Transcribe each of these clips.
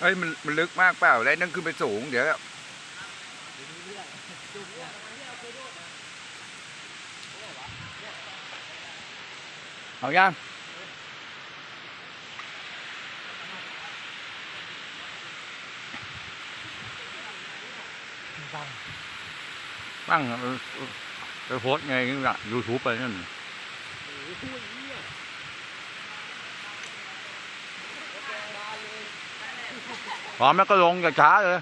เฮ้ยมันมันลึกมากเปล่าแล้วนั่นขึ้นไปสูง เดี๋ยวเอายังตั้งเออเออไปโพสต์ไงยูทูบไปนั่น พร้อมแล้วก็ลงอย่าช้าเลย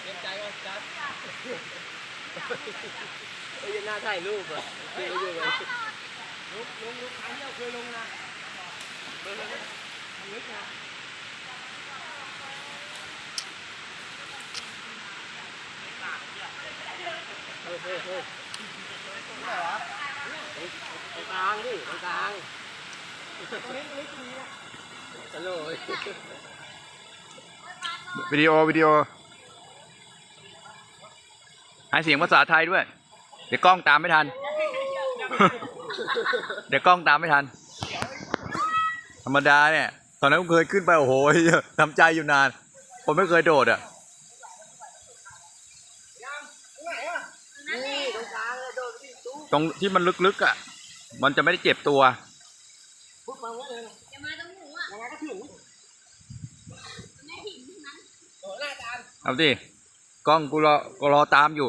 เตรียมใจว่าจัดเฮ้ยยังน่าถ่ายรูปอะเฮ้ยอยู่เลยลุกลุกลุกครั้งที่เราเคยลงนะเออลึกนะเฮ้ยเฮ้ยเฮ้ยไหนวะตรงกลางดิตรงกลางตรงนี้ลึกดีนะตลก วิดีโอวิดีโอให้เสียงภาษาไทยด้วย เดี๋ยวกล้องตามไม่ทัน เดี๋ยวกล้องตามไม่ทัน ธรรมดาเนี่ย ตอนนั้นผมเคยขึ้นไป โอ้โหทำใจอยู่นาน ผมไม่เคยโดดอะนี่ตรงกลางเลยโดนที่ตู้ตรงที่มันลึกๆอะ มันจะไม่ได้เจ็บตัวปุ๊บมาไว้เลยจะมาตรงหนูอะ ยังไงก็ถึง แม่หินทั้งนั้น โอ้หน้าจาน เอาดิกล้องกูรอกูรอตามอยู่